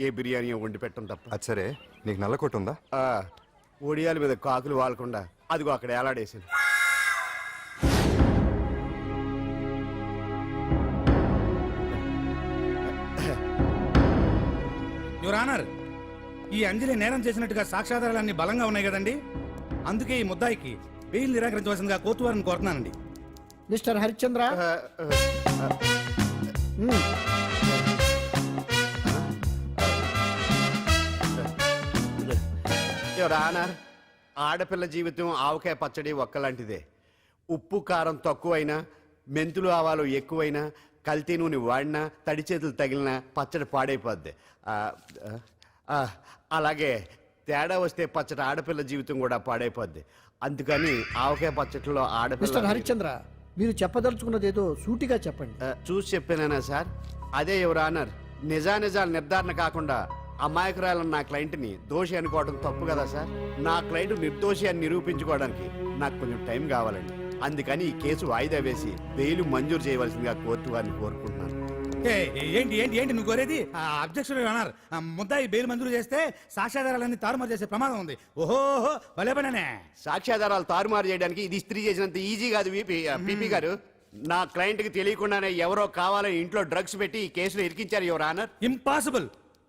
ఏ బిర్యానీ వండి పెట్టడం తప్ప. అది సరే. నీకు నల్ల కొట్టు ఉందా? ఆ, ఒడియాల మీద కాకులు వాలకుండా అదిగో అక్కడ ఏలాడేసింది. యువర్ ఆనర్ ఈ అంజలి నేరం చేసినట్టుగా సాక్ష్యాధారాలన్నీ బలంగా ఉన్నాయి కదండి? అందుకే ఈ ముద్దాయికి బెయిల్ నిరాకరించవలసిందిగా కోర్టు వారిని కోరుతున్నానండి. మిస్టర్ హరిశ్చంద్ర? ఆ, ఆ, మ్మ్. ఎవరు ఆనర్ ఆడపిల్ల జీవితం ఆవకాయ పచ్చడి ఒక్కలాంటిదే. ఉప్పు కారం తక్కువైనా మెంతులు ఆవాలు ఎక్కువైనా కల్తీ నూనె వాడినా తడి చేతులు తగిలినా పచ్చడి పాడైపోద్ది. అలాగే తేడా వస్తే పచ్చడి ఆడపిల్ల జీవితం కూడా పాడైపోద్ది. అందుకని ఆవకాయ పచ్చడిలో మిస్టర్ ఆడపిల్ల హరిశ్చంద్ర మీరు చెప్పదలుచుకున్నది ఏదో సూటిగా చెప్పండి. ఆ, చూసి చెప్పానా సార్? అదే ఎవరు ఆనర్. నిజానిజాలు నిర్ధారణ కాకుండా అమాయకురాలన్న నా క్లయింట్ని దోషి అనుకోవడం తప్పు కదా సార్? నా క్లయింట్ నిర్దోషి అని నిరూపించుకోవడానికి నాకు కొంచెం టైం కావాలండి. అందుకని ఈ కేసు వాయిదా వేసి బెయిల్ మంజూరు చేయవలసిందిగా కోర్టు వారిని కోరుకుంటున్నాను. ఏ, ఏంటి ఏంటి ఏంటి నువ్వు కోరేది? అబ్జెక్షన్ అన్నారు. ముద్దాయి బెయిల్ మంజూరు చేస్తే సాక్ష్యాధారాలన్నీ తారుమారు చేసే ప్రమాదం ఉంది. ఓహోహో భలే పనేనే. సాక్ష్యాధారాలు తారుమారు చేయడానికి ఇది ఇస్త్రీ చేసినంత ఈజీ కాదు విపి పిపి గారు. నా క్లయింట్కి తెలియకుండానే ఎవరో కావాలని ఇంట్లో డ్రగ్స్ పెట్టి ఈ కేసులో ఇరికించారు ఎవరు ఆనర్. ఇంపాసిబుల్.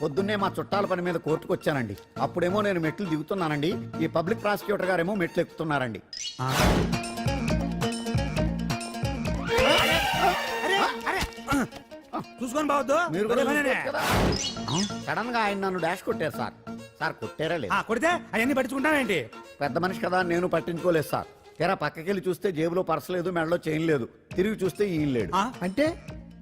పొద్దున్నే మా చుట్టాల పని మీద కోర్టుకు వచ్చానండి అప్పుడేమో నేను మెట్లు దిగుతున్నానండి. ఈ పబ్లిక్ ప్రాసిక్యూటర్ గారేమో మెట్లు ఎక్కుతున్నారండి. చూసుకొని బావద్దు. మీరు కూడా భలే పనేనే. సడన్గా ఆయన నన్ను డాష్ కొట్టారు సార్. సార్ కొట్టారా లేదు? కొడితే అవన్నీ పట్టించుకుంటావేంటి పెద్ద మనిషి కదా అని నేను పట్టించుకోలేదు సార్. తెర పక్కకెళ్ళి చూస్తే జేబులో పర్స్ లేదు మెడలో చైన్ లేదు. తిరిగి చూస్తే ఈయన లేడు? అంటే?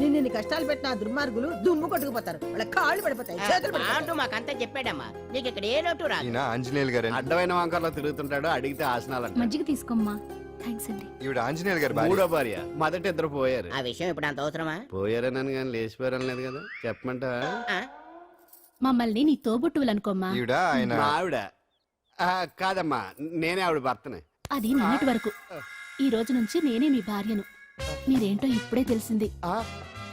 నిన్ను ఇన్ని కష్టాలు పెట్టిన ఆ దుర్మార్గులు దుమ్ము కొట్టుకుపోతారు. వాళ్ళ కాళ్ళు పడిపోతాయి చేతులు పడిపోతాయి. మాకంతా చెప్పాడమ్మా. నీకు ఇక్కడ ఏ లోటు రాదు. ఈయన ఆంజనేయులు గారు అడ్డమైన వంకర్లో తిరుగుతుంటాడు అడిగితే ఆసనాలంట మజ్జిగ తీసుకోమ్మా. థ్యాంక్స్ అండి. ఈవిడ ఆంజనేయులు గారు భార్య. మూడో భార్య. మొదట ఇద్దరు పోయారు. ఆ విషయం ఇప్పుడు అంత అవసరమా? పోయారనని కానీ కదా. చెప్పమంటా ఆ? మమ్మల్ని నీ తోబుట్టువులు అనుకోమ్మా ఈవిడ ఆయన మా ఆవిడ. ఆ, కాదమ్మా. నేనే ఆవిడ భర్తనే. అది నిన్నటి వరకు. ఈ రోజు నుంచి నేనే మీ భార్యను. మీరేంటో ఇప్పుడే తెలిసింది. ఆ,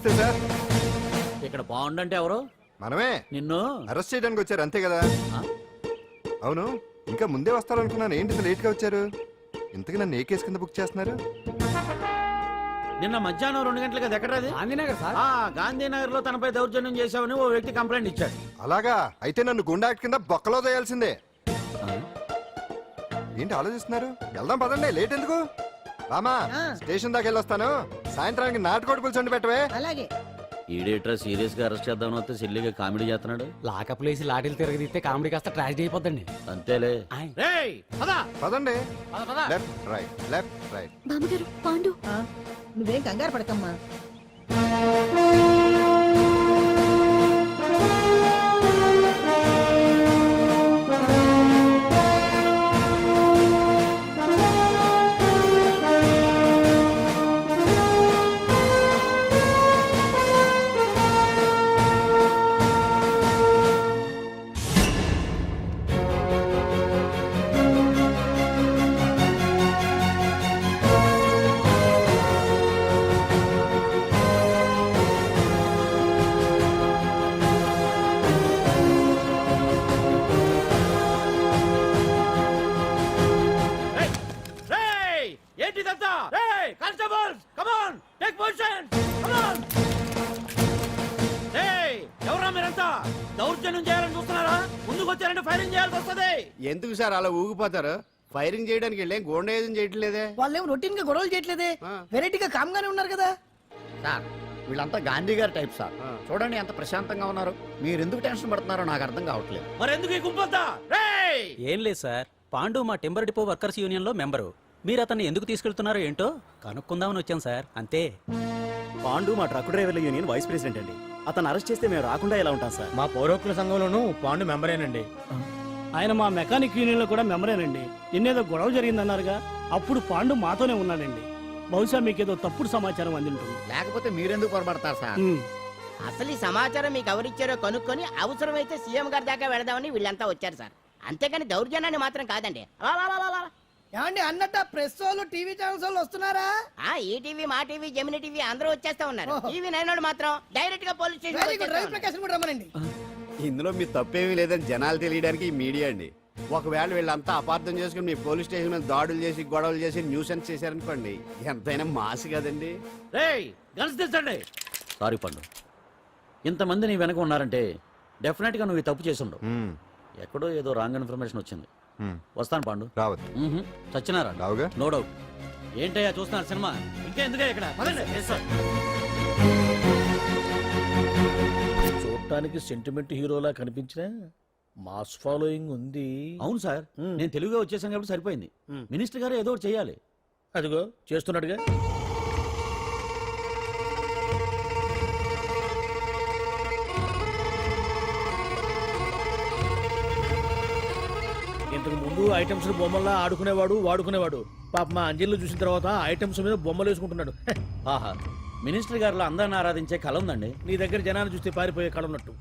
నమస్తే సార్. ఇక్కడ అంటే ఎవరు? మనమే. నిన్ను? అరెస్ట్ చేయడానికి వచ్చారు అంతే కదా? అవును ఇంకా ముందే వస్తారనుకున్నాను. ఏంటి లేట్గా వచ్చారు? ఇంతకు నన్ను ఏ కేసు కింద బుక్ చేస్తున్నారు? నిన్న మధ్యాహ్నం రెండు గంటలకు అది ఎక్కడది గాంధీనగర్ సార్. గాంధీనగర్లో తనపై దౌర్జన్యం చేశామని ఓ వ్యక్తి కంప్లైంట్ ఇచ్చాడు. అలాగా? అయితే నన్ను గుండా కింద బొక్కలో చేయాల్సిందే ఏంటి ఆలోచిస్తున్నారు? వెళ్దాం పదండి లేట్ ఎందుకు? రామా ఆ. స్టేషన్ దాకా వెళ్ళొస్తాను. సాయంత్రానికి నాటుకోడి పులుసు పెట్టవే. అలాగే. ఈడేట్రా సీరియస్గా అరెస్ట్ చేద్దాం వస్తే సిల్లిగా కామెడీ చేస్తున్నాడు? లాకప్ లేసి లాఠీలు తిరగదీస్తే కామెడీ కాస్త ట్రాజడీ అయిపోద్దండి. అంతేలే. పదండి. పద, పద. Left right left right. బామ్మగారు పాండు. నువ్వేం కంగారు పడకమ్మా. ఫైరింగ్ చేయాల్సి వస్తది. ఎందుకు సార్ అలా ఊగిపోతారు? ఫైరింగ్ చేయడానికి వెళ్ళేం గోండేజం చేయట్లేదే? వాళ్ళేం రొటీన్గా గొడవలు చేయట్లేదే. వెరైటీగా కామ్గానే ఉన్నారు కదా. సార్ వీళ్ళంతా గాంధీ గారి టైప్ సార్. చూడండి ఎంత ప్రశాంతంగా ఉన్నారు. మీరు ఎందుకు టెన్షన్ పడుతున్నారో నాకు అర్థం కావట్లేదు. మరెందుకు ఈ గుంపంతా రేయ్! ఏం లేదు సార్. పాండు మా టింబర్ డిపో వర్కర్స్ యూనియన్లో మెంబరు. మీరు అతన్ని ఎందుకు తీసుకెళ్తున్నారో ఏంటో కనుక్కుందామని వచ్చాం సార్. అంతే. పాండు మా ట్రక్ డ్రైవర్ల యూనియన్ వైస్ ప్రెసిడెంట్ అండి. అతను అరెస్ట్ చేస్తే మేము రాకుండా ఎలా ఉంటాం సార్? మా పౌరోక్ల సంఘంలోనూ పాండు మెంబరేనండి. ఆయన మా మెకానిక్ యూనియన్లో కూడా మెంబరేనండి. నిన్నేదో గొడవ జరిగిందన్నారుగా అప్పుడు పాండు మాతోనే ఉన్నాడండి. బహుశా మీకేదో తప్పుడు సమాచారం అందింటుంది. లేకపోతే మీరెందుకు పొరపడతారు సార్? ఉమ్. అసలు ఈ సమాచారం మీకు ఎవరిచ్చారో కనుక్కొని అవసరమైతే సీఎం గారి దాకా వెళదామని వీళ్ళంతా వచ్చారు సార్. అంతేకాని దౌర్జన్యాన్ని మాత్రం కాదండి. ఏమండి అన్నట్ట ప్రెస్ వాళ్ళు టీవీ ఛానల్స్ వాళ్ళు వస్తున్నారా? ఆ ఈ టీవీ మా టీవీ జమిని టీవీ అందరూ వచ్చేస్తా ఉన్నారు. టీవీ నైన్ మాత్రం డైరెక్ట్గా పోలీస్ రవి స్టేషన్ ప్రకాశం కూడా రమ్మనండి. ఇందులో మీ తప్పేమీ లేదని జనాలు తెలియడానికి ఈ మీడియా అండి. ఒకవేళ వీళ్ళంతా అపార్థం చేసుకుని మీ పోలీస్ స్టేషన్ మీద దాడులు చేసి గొడవలు చేసి న్యూసెన్స్ చేశారనుకోండి ఎంతైనా మాసి కదండి. రేయ్ గన్స్ తెచ్చండి సారీ పండు. ఇంతమంది నీ వెనక ఉన్నారంటే డెఫినెట్గా నువ్వు ఈ తప్పు చేసి ఉండవు. ఎక్కడో ఏదో రాంగ్ ఇన్ఫర్మేషన్ వచ్చింది. వస్తాను పాండు. రావద్దు. చచ్చినారా? రావుగా. No doubt. ఏంటయ్యా చూస్తున్నారు సినిమా? ఇంకా ఎందుకే ఇక్కడ? పదండి. చూడటానికి సెంటిమెంట్ హీరోలా కనిపించిన మాస్ ఫాలోయింగ్ ఉంది. అవును సార్. నేను తెలుగుగా వచ్చేసాను కాబట్టి సరిపోయింది. మినిస్టర్ గారు ఏదో ఒకటి చేయాలి. అదిగో చేస్తున్నాడుగా. ఐటమ్స్ బొమ్మల్లా ఆడుకునేవాడు వాడుకునేవాడు. పాప మా అంజలిలో చూసిన తర్వాత ఐటమ్స్ మీద బొమ్మలు వేసుకుంటున్నాడు. ఆహా. మినిస్టర్ గారిలో అందరిని ఆరాధించే కళ ఉందండి. నీ దగ్గర జనాన్ని చూస్తే పారిపోయే కళ ఉన్నట్టు.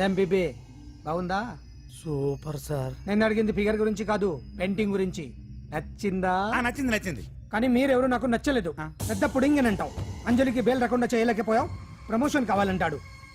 ఎంబీబీ బాగుందా? Super sir. నేను అడిగింది ఫిగర్ గురించి కాదు పెయింటింగ్ గురించి. నచ్చిందా? ఆ, నచ్చింది నచ్చింది. కానీ మీరెవరు నాకు నచ్చలేదు. పెద్ద పుడింగ్ అంటావు అంజలికి బెయిల్ రాకుండా చేయలేకపోయావు. ప్రమోషన్ కావాలంటాడు.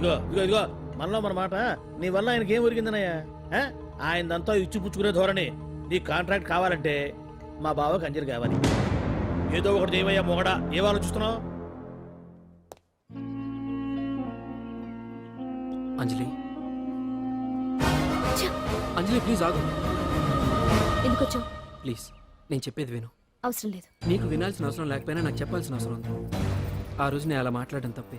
ఇదిగో ఇదిగో ఇదిగో మనలో మన మాట. నీ వల్ల ఆయనకి ఏం ఒరిగిందనయ్యా ఆ? ఆయనదంతా ఇచ్చిపుచ్చుకునే ధోరణి. నీ కాంట్రాక్ట్ కావాలంటే మా బావకి అంజలి కావాలి. ఏదో ఒకటి ఏమయ్యా మొగడా. ఏం ఆలోచిస్తున్నావు? అంజలి. అంజలి ప్లీజ్ ఆగు. ఎందుకు వచ్చావు ప్లీజ్ నేను చెప్పేది విను. అవసరం లేదు. నీకు వినాల్సిన అవసరం లేకపోయినా నాకు చెప్పాల్సిన అవసరం ఉంది. ఆ రోజు నేను అలా మాట్లాడడం తప్పే.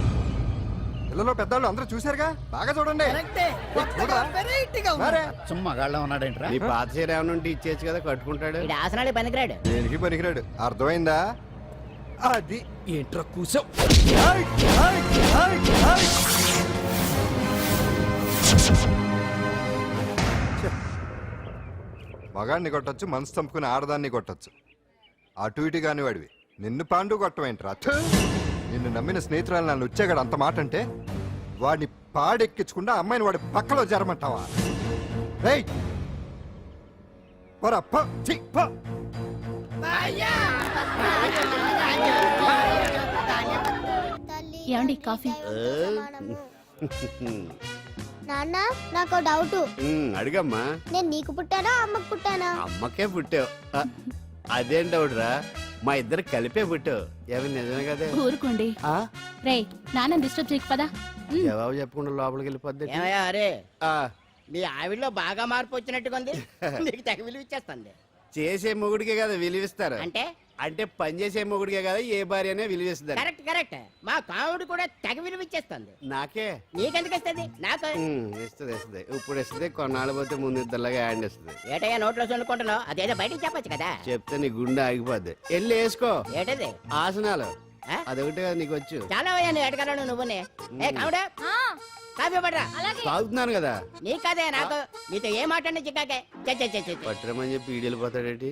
పిల్లలు పెద్దవాళ్ళు అందరూ చూశారుగా? బాగా చూడండి. చూడరా? మరే. సుమ్మ గాళ్ళ ఉన్నాడేంట్రా? నీ పాత చీర ఏమైనా ఉంటే కదా కట్టుకుంటాడు. ఇది ఆసనాలు పనికిరాడు. దేనికి పనికిరాడు? అర్థమైందా? అది ఏంట్రా కూసావు మగాడిని కొట్టొచ్చు మనసు చంపుకుని ఆడదాన్ని కొట్టొచ్చు. అటు ఇటు కాని వాడివి నిన్ను పాండు కొట్టమేంట్రా! నిన్ను నమ్మిన స్నేహితురాలు నన్ను వచ్చాగాడు అంత మాట అంటే వాడిని పాడెక్కించకుండా అమ్మాయిని వాడి పక్కలో జరమంటావా? రేయ్! పోరా, పో, ఛీ, పో. ఏమండి కాఫీ? నాన్న నాకు డౌట్. అడిగమ్మా. నేను నీకు పుట్టానా అమ్మకు పుట్టానా? అమ్మకే పుట్టావు. అదేం డౌడ్రా మా ఇద్దరు కలిపే పుట్టావు ఏమి నిజమే కదే? ఊరుకోండి. ఆ? రే నాన్న డిస్టర్బ్ చేయకు పదా. జవాబు చెప్పకుండా లోపలికి వెళ్ళిపోద్ది. ఏమయ్యా అరే? ఆ, మీ ఆవిడలో బాగా మార్పు వచ్చినట్టుగా ఉంది. నీకు తెగ విలువ ఇచ్చేస్తుంది చేసే మొగుడికే కదా విలువిస్తారు. అంటే? అంటే పని చేసే మొగుడికే కదా ఏ భార్య అనే విలువిస్తారు కరెక్ట్ కరెక్ట్. మా కావుడు కూడా తెగ విలువ ఇచ్చేస్తుంది. నాకే? నీకెందుకు ఇస్తుంది? నాకు? ఇస్తుంది ఇస్తుంది. ఇప్పుడు ఇస్తుంది కొన్నాళ్ళు పోతే ముందు ఇద్దరులాగా హ్యాండ్ ఇస్తుంది. ఏటయ్యా నోట్లో చల్లుకుంటున్నావు అదేదో బయటికి చెప్పొచ్చు కదా. చెప్తే నీ గుండె ఆగిపోద్ది. వెళ్ళి వేసుకో. ఏటది? ఆసనాలు? అదొకటి కదా నీకు వచ్చు. చాలా అయ్యా నువ్వు ఎడగలను నువ్వునే. ఏ కావుడా కాఫీ పడరా? తాగుతున్నాను కదా. నీ కదే నాకు. నీతో ఏ మాట్లాడి చిక్కాకే. చే చే, చే, చే, చే. పట్టరమని చెప్పి ఈడు వెళ్ళిపోతాడేటి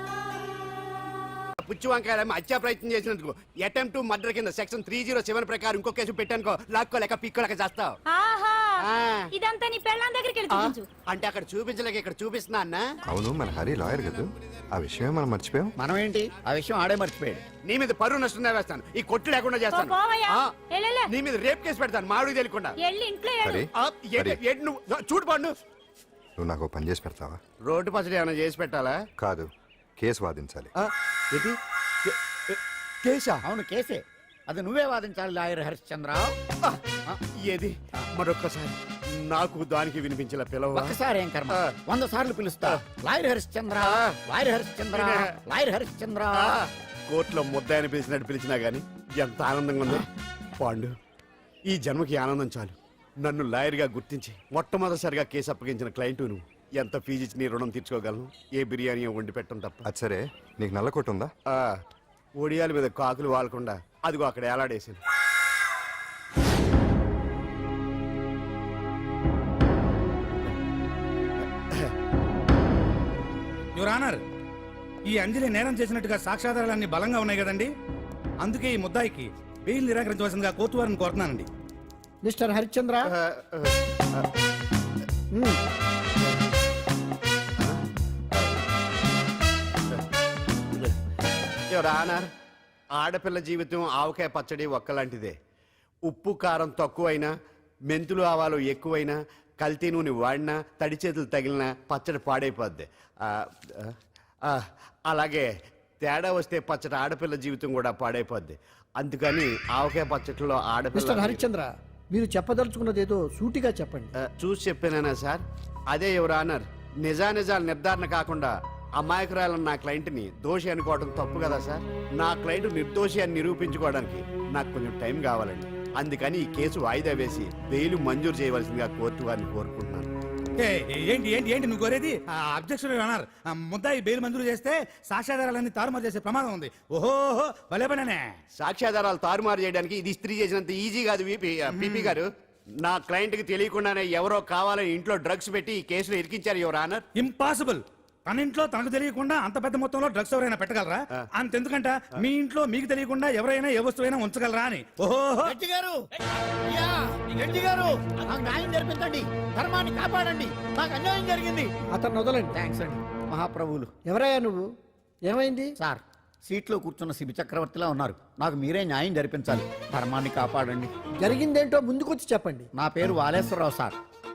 పుచ్చి వంకాయ హత్యా ప్రయత్నం చేసినందుకు అటెంప్ట్ టు మర్డర్ కింద సెక్షన్ త్రీ జీరో సెవెన్ ప్రకారం ఇంకో కేసు పెట్టానుకో లాక్కోలేక పిక్కోలేక చేస్తావు. ఇదంతా నీ పెళ్ళాం దగ్గరికి వెళ్ళి ఆ? చూపించు. అంటే అక్కడ చూపించలేక ఇక్కడ చూపిస్తున్నా అన్న? అవును మన హరి లాయర్ కదా. ఆ విషయమే మనం మర్చిపోయాం. మనం ఏంటి? ఆ విషయం ఆడే మర్చిపోయాడు. నీ మీద పరువు నష్టం వేస్తాను ఈ కొట్టు లేకుండా చేస్తాను. నీ మీద రేప్ కేసు పెడతాను. మామిడికి తెలియకుండా. చూడు పండు నువ్వు. నాకు పని చేసి పెడతావా? రోడ్డు పచ్చడి ఏమైనా చేసి పెట్టాలా? కాదు. కేసు వాదించాలి. ఏంటి? కేసా? అవును కేసే. అది నువ్వే వాదించాలి లాయర్ హరిశ్చంద్ర ఏది? మరొక్కసారి. నాకు దానికి వినిపించిన పిలవ? ఒక్కసారి ఏం కర్మ. వంద సార్లు పిలుస్తా. Lawyer Harishchandra. Lawyer Harishchandra. Lawyer Harishchandra కోర్టులో ముద్దాయని పిలిచినట్టు పిలిచినా గాని ఎంత ఆనందంగా ఉంది. పాండు ఈ జన్మకి ఆనందం చాలు. నన్ను లాయర్గా గుర్తించి మొట్టమొదటిసారిగా కేసు అప్పగించిన క్లయింట్ నువ్వు. ఎంత ఫీజు ఇచ్చి నీ రుణం తీర్చుకోగలను? ఏ బిర్యానీ వండి పెట్టడం తప్ప. అది సరే. నీకు నల్ల కొట్టు ఉందా? ఆ, ఒడియాల మీద కాకులు వాలకుండా అదిగో అక్కడ ఏలాడేసింది యువర్ ఆనర్ ఈ అంజలి నేరం చేసినట్టుగా సాక్ష్యాధారాలన్నీ బలంగా ఉన్నాయి కదండి? అందుకే ఈ ముద్దాయికి బెయిల్ నిరాకరించవలసిందిగా కోర్టు వారిని కోరుతున్నానండి. మిస్టర్ హరిశ్చంద్ర? ఆ, ఆ, మ్మ్. యువర్ ఆనర్ ఆడపిల్ల జీవితం ఆవకాయ పచ్చడి ఒక్కలాంటిదే. ఉప్పు కారం తక్కువైనా మెంతులు ఆవాలు ఎక్కువైనా కల్తీ నూనె వాడినా తడి చేతులు తగిలినా పచ్చడి పాడైపోద్ది. ఆ, ఆ, అలాగే తేడా వస్తే పచ్చడి ఆడపిల్ల జీవితం కూడా పాడైపోద్ది. అందుకని ఆవకాయ పచ్చడిలో మిస్టర్ ఆడపిల్ల హరిశ్చంద్ర మీరు చెప్పదలుచుకున్నది ఏదో సూటిగా చెప్పండి. ఆ, చూసి చెప్పానా సార్? అదే ఎవరు ఆనర్. నిజానిజాలు నిర్ధారణ కాకుండా అమాయకురాలన్న నా క్లయింట్ని దోషి అనుకోవడం తప్పు కదా సార్? నా క్లయింట్ నిర్దోషి అని నిరూపించుకోవడానికి నాకు కొంచెం టైం కావాలండి. అందుకని ఈ కేసు వాయిదా వేసి బెయిల్ మంజూరు చేయవలసిందిగా కోర్టు వారిని కోరుకుంటున్నాను. ఏంటి ఏంటి ఏంటి నువ్వు కోరేది? అబ్జెక్షన్ అన్నారు. ముద్దాయి బెయిల్ మంజూరు చేస్తే సాక్ష్యాధారాలన్నీ తారుమారు చేసే ప్రమాదం ఉంది. ఓహో భలే పనేనే. సాక్ష్యాధారాలు తారుమారు చేయడానికి ఇది ఇస్త్రీ చేసినంత ఈజీ కాదు పిపి గారు. నా క్లయింట్కి తెలియకుండానే ఎవరో కావాలని ఇంట్లో డ్రగ్స్ పెట్టి ఈ కేసులో ఇరికించారు యువర్ ఆనర్. ఇంపాసిబుల్. తన ఇంట్లో తనకు తెలియకుండా అంత పెద్ద మొత్తంలో డ్రగ్స్ ఎవరైనా పెట్టగలరా? అంతెందుకంట మీ ఇంట్లో మీకు తెలియకుండా ఎవరైనా ఏ వస్తువైనా ఉంచగలరా అని. ఓహో! గట్టి గారు! అయ్యా, గట్టి గారు! నాకు న్యాయం జరిపించండి. ధర్మాన్ని కాపాడండి. నాకు అన్యాయం జరిగింది. అతను వదలండి. థ్యాంక్స్ అండి. మహాప్రభువులు. ఎవరయ్యా నువ్వు? ఏమైంది? సార్ సీట్లో కూర్చున్న శిబి చక్రవర్తిలా ఉన్నారు. నాకు మీరే న్యాయం జరిపించాలి. ధర్మాన్ని కాపాడండి. జరిగిందేంటో ముందుకొచ్చి చెప్పండి. నా పేరు వాలేశ్వరరావు సార్.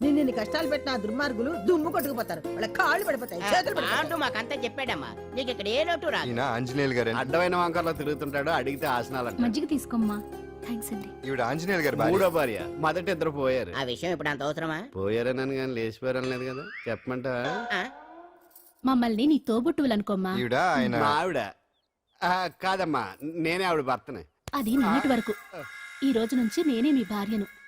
నిన్ను ఇన్ని కష్టాలు పెట్టిన ఆ దుర్మార్గులు దుమ్ము కొట్టుకుపోతారు. వాళ్ళ కాళ్ళు పడిపోతాయి చేతులు పడిపోతాయి. అంటూ మాకంతా చెప్పాడమ్మా. నీకు ఇక్కడ ఏ లోటు రాదు. ఈయన ఆంజనేయులు గారు అడ్డమైన వంకర్లో తిరుగుతుంటాడు అడిగితే ఆసనాలంట. మజ్జిగ తీసుకోమ్మా. థ్యాంక్స్ అండి. ఈవిడ ఆంజనేయులు గారు భార్య. మూడో భార్య. మొదట ఇద్దరు పోయారు. ఆ విషయం ఇప్పుడు అంత అవసరమా? పోయారనని కానీ లేచిపోయారని లేదు కదా. చెప్పమంట ఆ? మమ్మల్ని నీ తోబుట్టువులనుకోమ్మా ఈవిడ ఆయన మా ఆవిడ. ఆ, కాదమ్మా. నేనే ఆవిడ భర్తనే. అది నిన్నటి వరకు. ఈ రోజు నుంచి నేనే మీ భార్యను.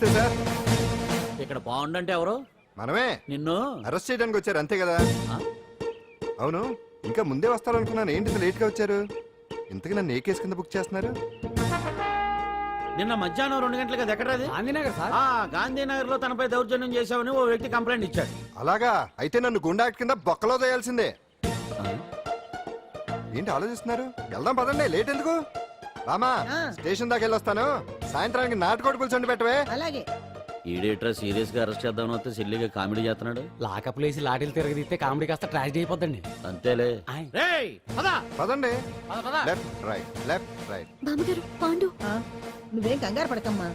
నమస్తే సార్. ఇక్కడ బాగుండంటే ఎవరు? మనమే. నిన్ను? అరెస్ట్ చేయడానికి వచ్చారు అంతే కదా? అవును ఇంకా ముందే వస్తారనుకున్నాను. ఏంటి ఇంత లేట్గా వచ్చారు? ఇంతకీ నన్ను ఏ కేసు కింద బుక్ చేస్తున్నారు? నిన్న మధ్యాహ్నం రెండు గంటలకు అది ఎక్కడది గాంధీనగర్ సార్. ఆ గాంధీనగర్లో తనపై దౌర్జన్యం చేశావని ఓ వ్యక్తి కంప్లైంట్ ఇచ్చాడు. అలాగా? అయితే నన్ను గుండా కింద బొక్కలో చేయాల్సిందే ఏంటి ఆలోచిస్తున్నారు? వెళ్దాం పదండి లేట్ ఎందుకు? రామా. స్టేషన్ దాకా వెళ్ళొస్తాను. సాయంత్రానికి నాటుకోడి పులుసు వండి పెట్టవే. అలాగే. ఈడేట్రా సీరియస్గా అరెస్ట్ చేద్దామని వస్తే సిల్లిగా కామెడీ చేస్తున్నాడు. లాకప్ లేసి లాఠీలు తిరగదీస్తే కామెడీ కాస్త ట్రాజడీ అయిపోద్దండి అంతేలే. పదండి. Left right left right. బామ్మగారు పాండు. ఆ, నువ్వేం కంగారు పడకమ్మా.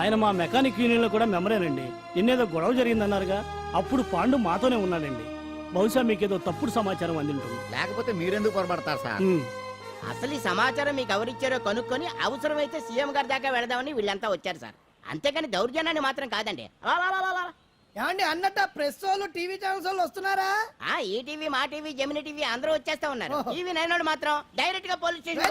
ఆయన మా మెకానిక్ యూనియన్లో కూడా మెంబరేనండి. నిన్నేదో గొడవ జరిగిందన్నారుగా అప్పుడు పాండు మాతోనే ఉన్నాడండి. బహుశా మీకేదో తప్పుడు సమాచారం అందింటుంది. లేకపోతే మీరెందుకు పొరపడతారు సార్? అసలు ఈ సమాచారం మీకు ఎవరిచ్చారో కనుక్కొని అవసరమైతే సీఎం గారి దాకా వెళదామని వీళ్ళంతా వచ్చారు సార్. అంతేకాని దౌర్జన్యాన్ని మాత్రం కాదండి. ఏమండి అన్నట్ట ప్రెస్ వాళ్ళు టీవీ ఛానల్స్ వాళ్ళు వస్తున్నారా? ఆ ఈ టీవీ మా టీవీ జమిని టీవీ అందరూ వచ్చేస్తా ఉన్నారు. టీవీ నైన్ మాత్రం డైరెక్ట్గా పోలీస్ స్టేషన్